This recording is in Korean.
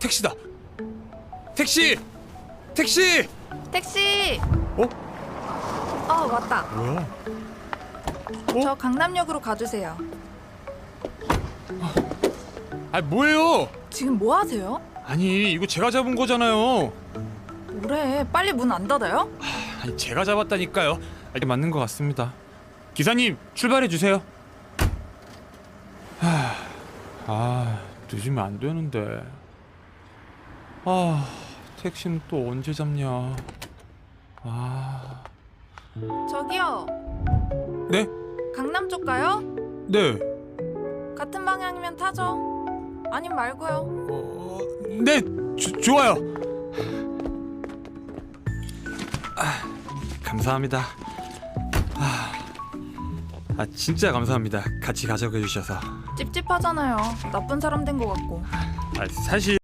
택시다. 택시! 택시! 택시. 어? 어 왔다. 뭐야? 저 강남역으로 가주세요. 아 뭐예요? 지금 뭐 하세요? 아니 이거 제가 잡은 거잖아요. 뭐래? 빨리 문 안 닫아요? 아니 제가 잡았다니까요. 아, 이게 맞는 것 같습니다. 기사님 출발해 주세요. 하, 아 늦으면 안 되는데. 아 택시는 또 언제 잡냐. 아 저기요. 네? 강남 쪽 가요? 네. 같은 방향이면 타죠. 아님 말고요. 어, 네 조, 좋아요. 아, 감사합니다. 아, 아 진짜 감사합니다. 같이 가자고 해주셔서. 찝찝하잖아요. 나쁜 사람 된것 같고. 아, 사실